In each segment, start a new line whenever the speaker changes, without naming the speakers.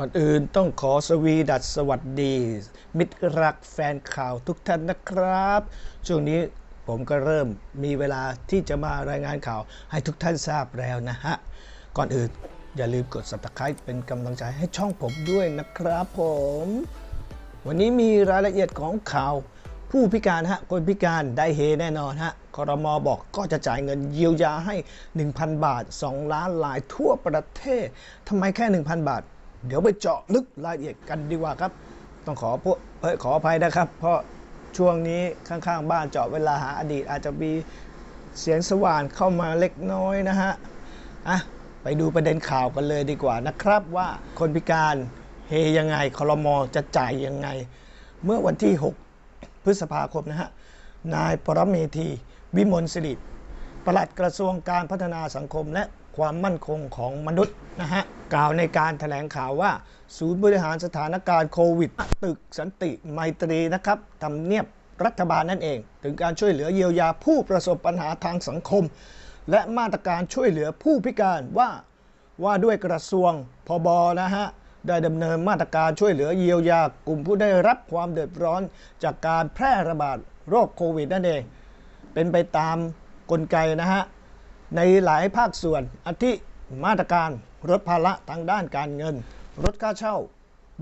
ก่อนอื่นต้องขอสวีดัสสวัสดี มิตรรักแฟนข่าวทุกท่านนะครับ ช่วงนี้ผมก็เริ่มมีเวลาที่จะมารายงานข่าวให้ทุกท่านทราบแล้วนะฮะ ก่อนอื่นอย่าลืมกด subscribe เป็นกำลังใจให้ช่องผมด้วยนะครับผม วันนี้มีรายละเอียดของข่าว ผู้พิการฮะคนพิการได้เฮแน่นอนฮะคอรมอบอกก็จะจ่ายเงินเยียวยาให้ 1,000 บาท 2 ล้านลายทั่วประเทศทำไมแค่ 1,000 บาท เดี๋ยวไปเจาะลึกรายละเอียดกันดีกว่าครับ ต้องขอพวกเอ้ยขออภัยนะครับ เพราะช่วงนี้ข้างๆ บ้านเจาะเวลาหาอดีต อาจจะมีเสียงสว่านเข้ามาเล็กน้อยนะฮะอะไปดูประเด็นข่าวกันเลยดีกว่านะครับ ว่าคนพิการเฮยังไงคอรมอจะจ่ายยังไง เมื่อวันที่ 6 พฤษภาคมนะฮะนายปรเมธีวิมลสิริปลัดกระทรวงการพัฒนาสังคมและ ความมั่นคงของมนุษย์นะฮะกล่าวในการถแถลงข่าวว่า ศูนย์บริหารสถานการณ์โควิด ตึกสันติไมตรีนะครับทำเนียบรัฐบาลนั่นเอง ถึงการช่วยเหลือเยียวยาผู้ประสบปัญหาทางสังคม และมาตรการช่วยเหลือผู้พิการว่าว่าด้วยกระทรวงพบนะฮะได้ดำเนินมาตรการช่วยเหลือเยียวยากลุ่มผู้ได้รับความเดือดร้อนจากการแพร่ระบาดโรคโควิดนั่นเอง เป็นไปตามกลไกนะฮะ ในหลายภาคส่วนอาทิมาตรการลดภาระทางด้านการเงินลดค่าเช่า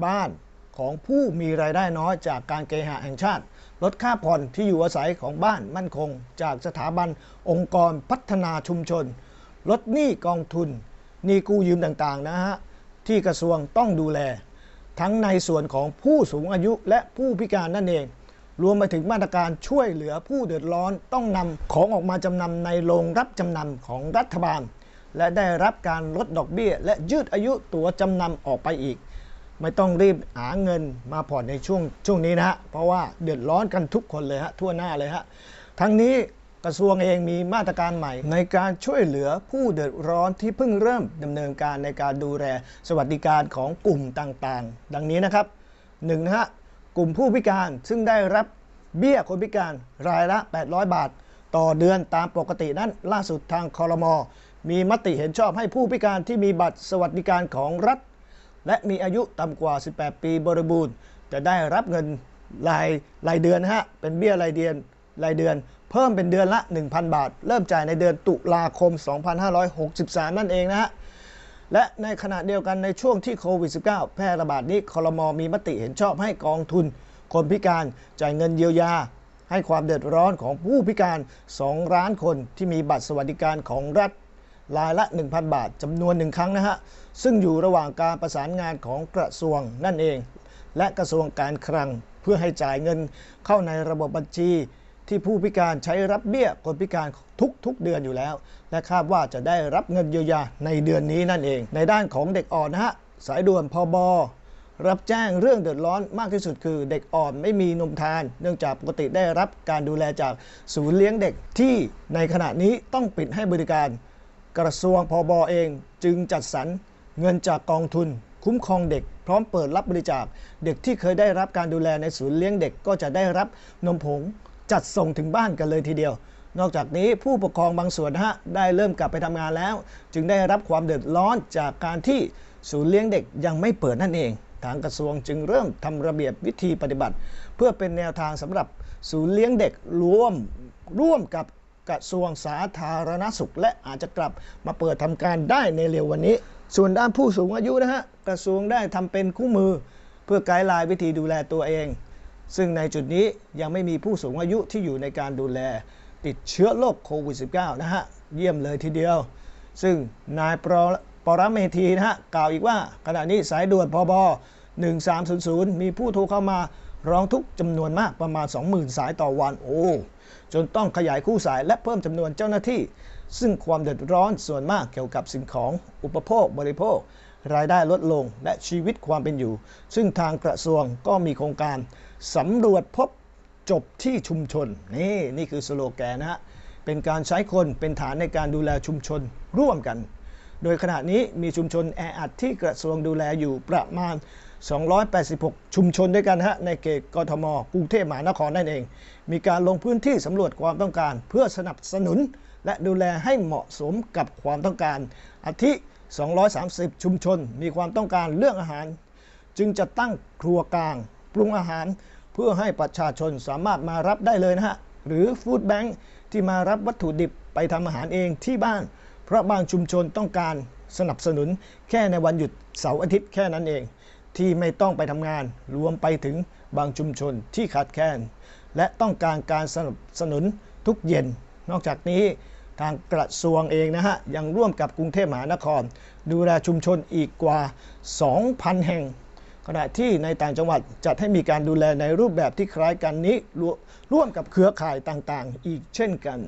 บ้านของผู้มีรายได้น้อยจากการเกหะแห่งชาติลดค่าผ่อนที่อยู่อาศัยของบ้านมั่นคง จากสถาบันองค์กรพัฒนาชุมชน ลดหนี้กองทุนหนี้กู้ยืมต่างๆนะฮะที่กระทรวงต้องดูแล ทั้งในส่วนของผู้สูงอายุและผู้พิการนั่นเอง รวมไปถึงมาตรการช่วยเหลือผู้เดือดร้อนต้องนำของออกมาจำนำในโรงรับจำนำของรัฐบาล และได้รับการลดดอกเบี้ย และยืดอายุตัวจำนำออกไปอีก ไม่ต้องรีบหาเงินมาผ่อนในช่วงช่วงนี้นะฮะเพราะว่าเดือดร้อนกันทุกคนเลยฮะทั่วหน้าเลยฮะทั้งนี้กระทรวงเองมีมาตรการใหม่ ในการช่วยเหลือผู้เดือดร้อนที่เพิ่งเริ่มดำเนินการในการดูแลสวัสดิการของกลุ่มต่างๆ ดังนี้นะครับหนึ่งนะฮะ กลุ่มผู้พิการซึ่งได้รับเบี้ยคนพิการรายละ 800 บาท ต่อเดือนตามปกตินั้นล่าสุดทางคอรมอมีมติเห็นชอบให้ผู้พิการที่มีบัตรสวัสดิการของรัฐ และมีอายุต่ำกว่า 18 ปีบริบูรณ์ จะได้รับเงินรายรายเดือนนะฮะเป็นเบี้ยรายเดือนรายเดือน เพิ่มเป็นเดือนละ 1,000 บาท เริ่มจ่ายในเดือนตุลาคม 2563 นั่นเองนะฮะ และในขณะเดียวกันในช่วงที่โควิด -19 แพร่ระบาดนี้คอรมอมีมติเห็นชอบให้กองทุน คนพิการจ่ายเงินเยียวยา ให้ความเดือดร้อนของผู้พิการ 2 ล้านคนที่มีบัตรสวัสดิการของรัฐรายละ 1,000 บาทจำนวนหนึ่งครั้งนะฮะ ซึ่งอยู่ระหว่างการประสานงานของกระทรวงนั่นเอง และกระทรวงการคลังเพื่อให้จ่ายเงินเข้าในระบบบัญชี ที่ผู้พิการใช้รับเบี้ยคนพิการทุกๆเดือนอยู่แล้ว และคาดว่าจะได้รับเงินเยียวยาในเดือนนี้นั่นเอง ในด้านของเด็กอ่อนนะฮะสายด่วนพอบรับแจ้งเรื่องเดือดร้อนมากที่สุดคือเด็กอ่อนไม่มีนมทาน เนื่องจากปกติได้รับการดูแลจากศูนย์เลี้ยงเด็กที่ในขณะนี้ต้องปิดให้บริการ กระทรวงพอบเองจึงจัดสรรเงินจากกองทุน คุ้มครองเด็ก พร้อมเปิดรับบริจาค เด็กที่เคยได้รับการดูแลในศูนย์เลี้ยงเด็กก็จะได้รับนมผง จัดส่งถึงบ้านกันเลยทีเดียว นอกจากนี้ผู้ปกครองบางส่วนนะฮะได้เริ่มกลับไปทำงานแล้ว จึงได้รับความเดือดร้อนจากการที่ศูนย์เลี้ยงเด็กยังไม่เปิดนั่นเอง ทางกระทรวงจึงเริ่มทำระเบียบวิธีปฏิบัติ เพื่อเป็นแนวทางสำหรับศูนย์เลี้ยงเด็กร่วมร่วมกับกระทรวงสาธารณสุข และอาจจะกลับมาเปิดทำการได้ในเร็ววันนี้ ส่วนด้านผู้สูงอายุนะฮะกระทรวงได้ทำเป็นคู่มือ เพื่อไกด์ไลน์วิธีดูแลตัวเอง ซึ่งในจุดนี้ยังไม่มีผู้สูงอายุที่อยู่ในการดูแลติดเชื้อโรคโควิด -19 นะฮะ เยี่ยมเลยทีเดียว ซึ่งนายปรปรเมธีนะฮะ กล่าวอีกว่า ขณะนี้สายด่วนพบ 1300 มีผู้โทรเข้ามาร้องทุกจำนวนมากประมาณ 20,000 สายต่อวันโอ้จนต้องขยายคู่สายและเพิ่มจำนวนเจ้าหน้าที่ ซึ่งความเดือดร้อนส่วนมากเกี่ยวกับสิ่งของอุปโภคบริโภค รายได้ลดลงและชีวิตความเป็นอยู่ ซึ่งทางกระทรวงก็มีโครงการสำรวจพบจบที่ชุมชน นี่นี่คือสโลแกนนะฮะเป็นการใช้คนเป็นฐานในการดูแลชุมชนร่วมกัน โดยขณะนี้มีชุมชนแออัดที่กระทรวงดูแลอยู่ประมาณ 286 ชุมชนด้วยกันฮะในเขตกทมกรุงเทพมหานครนั่นเอง มีการลงพื้นที่สำรวจความต้องการ เพื่อสนับสนุน และดูแลให้เหมาะสมกับความต้องการอาทิ 230 ชุมชน มีความต้องการเรื่องอาหาร จึงจะตั้งครัวกลาง ปรุงอาหารเพื่อให้ประชาชนสามารถมารับได้เลยนะฮะ หรือฟู้ดแบงค์ที่มารับวัตถุดิบไปทำอาหารเองที่บ้าน เพราะบางชุมชนต้องการสนับสนุนแค่ในวันหยุดเสาร์อาทิตย์แค่นั้นเอง ที่ไม่ต้องไปทำงานรวมไปถึงบางชุมชนที่ขาดแคลนและต้องการการสนับสนุนทุกเย็น นอกจากนี้ ทางกระทรวงเองนะฮะ ยังร่วมกับกรุงเทพมหานคร ดูแลชุมชนอีกกว่า 2,000 แห่ง ขณะที่ในต่างจังหวัดจัดให้มีการดูแลในรูปแบบที่คล้ายกันนี้ร่วร่วมกับเครือข่ายต่างๆ อีกเช่นกัน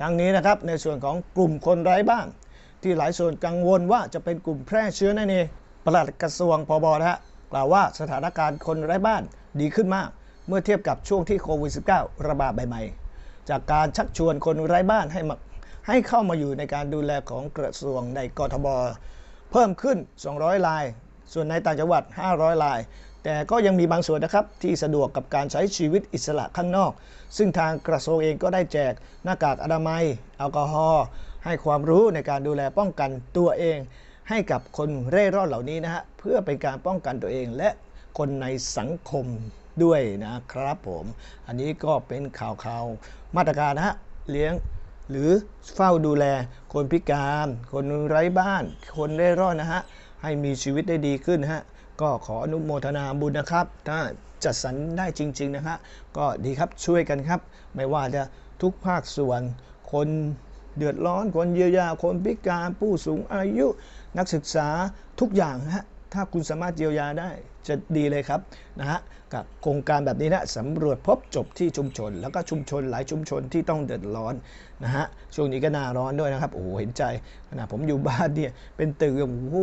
ทั้งนี้นะครับในส่วนของกลุ่มคนไร้บ้านที่หลายส่วนกังวลว่าจะเป็นกลุ่มแพร่เชื้อนั่นเองปลัดกระทรวงพบนะฮะกล่าวว่าสถานการณ์คนไร้บ้านดีขึ้นมาก เมื่อเทียบกับช่วงที่โควิด -19 ระบาดใหม่ๆ จากการชักชวนคนไร้บ้านให้มาให้เข้ามาอยู่ในการดูแลของกระทรวงในกทบเพิ่มขึ้น 200ลาย ส่วนในต่างจังหวัด 500ลาย แต่ก็ยังมีบางส่วนนะครับที่สะดวกกับการใช้ชีวิตอิสระข้างนอก ซึ่งทางกระทรวงเองก็ได้แจกหน้ากากอนามัยแอลกอฮอล์ให้ความรู้ในการดูแลป้องกันตัวเอง ให้กับคนเร่ร่อนเหล่านี้นะฮะเพื่อเป็นการป้องกันตัวเองและคนในสังคม ด้วยนะครับผม อันนี้ก็เป็นข่าวข่าวมาตรการนะฮะเลี้ยงหรือเฝ้าดูแลคนพิการ คนไร้บ้าน คนเร่ร่อนนะฮะ ให้มีชีวิตได้ดีขึ้นฮะ ก็ขออนุโมทนาบุญนะครับ ถ้าจัดสรรได้จริง ๆ นะฮะ ก็ดีครับช่วยกันครับ ไม่ว่าจะทุกภาคส่วน คนเดือดร้อน คนเยียวยา คนพิการ ผู้สูงอายุ นักศึกษาทุกอย่างนะฮะ ถ้าคุณสามารถเยียวยาได้จะดีเลยครับนะฮะกับโครงการแบบนี้นะสำรวจพบจบที่ชุมชน แล้วก็ชุมชนหลายชุมชนที่ต้องเดือดร้อนนะฮะช่วงนี้ก็หน่าร้อนด้วยนะครับโอ้โหเห็นใจขณะผมอยู่บ้านเนี่ยเป็นตึกโอ้โห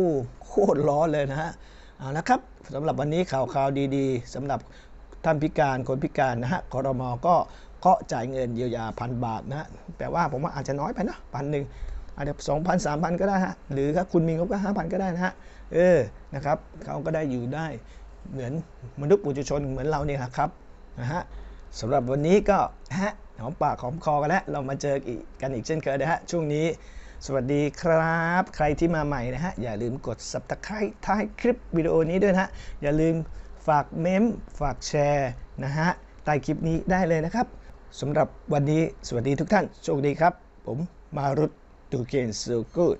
โคตรร้อนเลยนะฮะเอาละครับสำหรับวันนี้ข่าวข่าวดีๆสำหรับท่านพิการคนพิการนะฮะคอรมอก็เคาะจ่ายเงินเยียวยาพันบาทนะฮะแต่ว่าผมว่าอาจจะน้อยไปนะพันหนึ่ง อาจจะสองพันสามพันก็ได้ฮะหรือถ้าคุณมีงบก็ห้าพันก็ได้นะฮะเออนะครับเขาก็ได้อยู่ได้เหมือนมนุษย์ปุถุชนเหมือนเราเนี่ยครับนะฮะสำหรับวันนี้ก็ฮะหอมปากหอมคอกันแล้วเรามาเจออีกกันอีกเช่นเคยนะฮะช่วงนี้สวัสดีครับ ใครที่มาใหม่นะฮะ อย่าลืมกด subscribe ท้ายคลิปวิดีโอนี้ด้วยนะฮะ อย่าลืมฝากเมมฝากแชร์นะฮะใต้คลิปนี้ได้เลยนะครับสำหรับวันนี้สวัสดีทุกท่าน โชคดีครับ ผมมารุต ตูเกนสูกูด